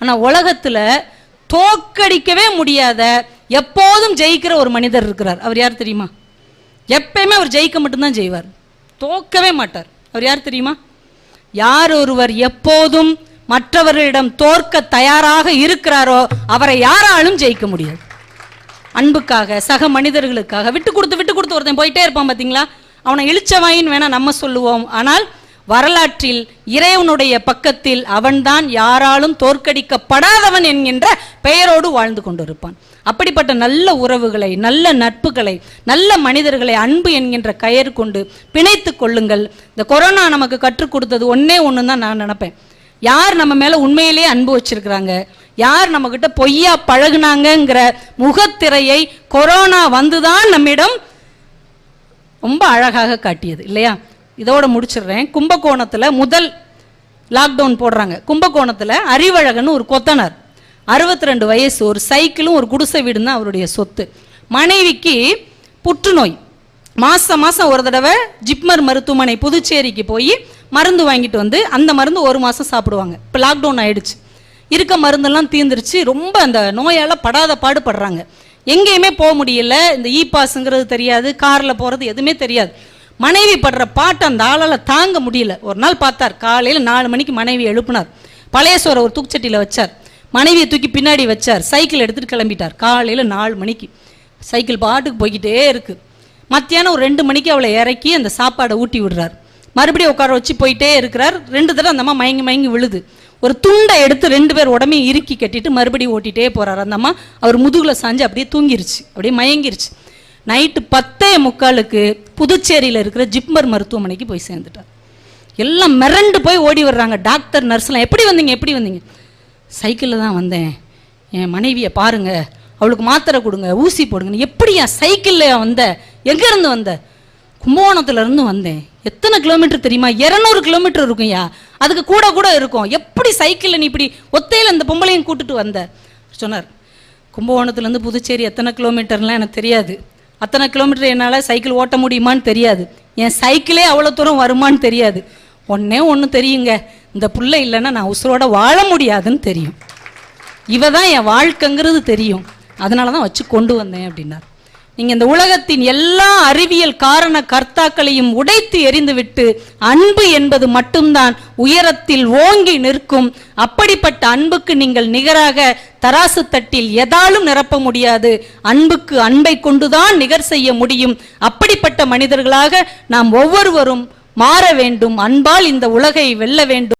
ஆனால் உலகத்தில் தோக்கடிக்கவே முடியாத எப்போதும் ஜெயிக்கிற ஒரு மனிதர் இருக்கிறார். அவர் யார் தெரியுமா? எப்பயுமே அவர் ஜெயிக்க மட்டும்தான் செய்வார். தோக்கவே மாட்டார். அவர் யார் தெரியுமா? யார் ஒருவர் எப்போதும் மற்றவர்களிடம் தோற்க தயாராக இருக்கிறாரோ அவரை யாராலும் ஜெயிக்க முடியாது. அன்புக்காக சக மனிதர்களுக்காக விட்டு கொடுத்து விட்டு கொடுத்து ஒருத்தன் போயிட்டே இருப்பான் பார்த்தீங்களா அவனை இழிச்சவாயின்னு வேணா நம்ம சொல்லுவோம். ஆனால் வரலாற்றில் இறைவனுடைய பக்கத்தில் அவன்தான் யாராலும் தோற்கடிக்கப்படாதவன் என்கின்ற பெயரோடு வாழ்ந்து கொண்டிருப்பான். அப்படிப்பட்ட நல்ல உறவுகளை நல்ல நட்புகளை நல்ல மனிதர்களை அன்பு என்கின்ற கயர் கொண்டு பிணைத்து கொள்ளுங்கள். இந்த கொரோனா நமக்கு கற்றுக் கொடுத்தது ஒன்னே ஒன்று தான் நான் நினப்பேன். யார் நம்ம மேலே உண்மையிலேயே அன்பு வச்சிருக்கிறாங்க? யார் நம்மக்கிட்ட பொய்யா பழகுனாங்கங்கிற முகத்திரையை கொரோனா வந்துதான் நம்மிடம் ரொம்ப அழகாக காட்டியது இல்லையா? இதோட முடிச்சிடுறேன். கும்பகோணத்தில் முதல் லாக்டவுன் போடுறாங்க. கும்பகோணத்தில் அறிவழகன் ஒரு கொத்தனார். அறுபத்தி ரெண்டு வயசு ஒரு சைக்கிளும் ஒரு குடிசை வீடும் தான் அவருடைய சொத்து. மனைவிக்கு புற்றுநோய். மாதம் மாதம் ஒரு தடவை ஜிப்மர் மருத்துவமனை புதுச்சேரிக்கு போய் மருந்து வாங்கிட்டு வந்து அந்த மருந்து ஒரு மாதம் சாப்பிடுவாங்க. இப்போ லாக்டவுன் ஆயிடுச்சு. இருக்க மருந்தெல்லாம் தீர்ந்துருச்சு ரொம்ப அந்த நோயால் படாத பாடுபடுறாங்க. எங்கேயுமே போக முடியல. இந்த இ பாஸுங்கிறது தெரியாது. காரில் போகிறது எதுவுமே தெரியாது. மனைவி படுற பாட்டு அந்த ஆளால் தாங்க முடியல. ஒரு நாள் பார்த்தார் காலையில் நாலு மணிக்கு மனைவி எழுப்பினார். பழைய ஒரு தூக்குச்சட்டியில் வச்சார். மனைவியை தூக்கி பின்னாடி வச்சார். சைக்கிள் எடுத்துகிட்டு கிளம்பிட்டார். காலையில் நாலு மணிக்கு. சைக்கிள் பாட்டுக்கு போய்கிட்டே இருக்குது மத்தியானம் ஒரு ரெண்டு மணிக்கு அவளை இறக்கி அந்த சாப்பாடை ஊட்டி விடுறார். மறுபடியும் உட்கார வச்சு போயிட்டே இருக்கிறார். ரெண்டு தடவை அந்த அம்மா மயங்கி மயங்கி விழுது. ஒரு துண்டை எடுத்து ரெண்டு பேர் உடம்பையும் இறுக்கி கட்டிட்டு மறுபடியும் ஓட்டிகிட்டே போகிறார் அந்த அம்மா அவர் முதுகில் சாஞ்சு அப்படியே தூங்கிருச்சு. அப்படியே மயங்கிருச்சு. நைட்டு பத்தே முக்காலுக்கு புதுச்சேரியில் இருக்கிற ஜிப்மர் மருத்துவமனைக்கு போய் சேர்ந்துட்டார். எல்லாம் மிரண்டு போய் ஓடி வர்றாங்க. டாக்டர் நர்ஸ்லாம் எப்படி வந்தீங்க? எப்படி வந்தீங்க? சைக்கிளில் தான் வந்தேன். என் மனைவியை பாருங்கள் அவளுக்கு மாத்திரை கொடுங்க. ஊசி போடுங்க எப்படியா சைக்கிளில் வந்த? எங்கேருந்து வந்த? கும்பகோணத்துலேருந்து வந்தேன். எத்தனை கிலோமீட்டர் தெரியுமா? இரநூறு கிலோமீட்டர் இருக்கும்யா அதுக்கு கூட கூட இருக்கும். எப்படி சைக்கிளில் நீ இப்படி ஒத்தையில் இந்த பொம்பளையும் கூட்டிட்டு வந்த? சொன்னார். கும்பகோணத்துலேருந்து புதுச்சேரி எத்தனை கிலோமீட்டர்லாம் எனக்கு தெரியாது. அத்தனை கிலோமீட்டர் என்னால் சைக்கிள் ஓட்ட முடியுமான்னு தெரியாது. என் சைக்கிளே அவ்வளோ தூரம் வருமான்னு தெரியாது. ஒன்றே ஒன்று தெரியுங்க. இந்த புள்ள இல்லைன்னா நான் உசுரோட வாழ முடியாதுன்னு தெரியும். இவ தான் என் வாழ்க்கைங்கிறது தெரியும். அதனால தான் வச்சு கொண்டு வந்தேன் அப்படின்னார். நீங்கள் இந்த உலகத்தின் எல்லா அறிவியல் காரண கர்த்தாக்களையும் உடைத்து எறிந்துவிட்டு அன்பு என்பது மட்டும்தான் உயரத்தில் ஓங்கி நிற்கும். அப்படிப்பட்ட அன்புக்கு நீங்கள் நிகராக தராசு தட்டில் எதாலும் நிரப்ப முடியாது. அன்புக்கு அன்பை கொண்டுதான் நிகர் செய்ய முடியும். அப்படிப்பட்ட மனிதர்களாக நாம் ஒவ்வொருவரும் மாற வேண்டும். அன்பால் இந்த உலகை வெல்ல வேண்டும்.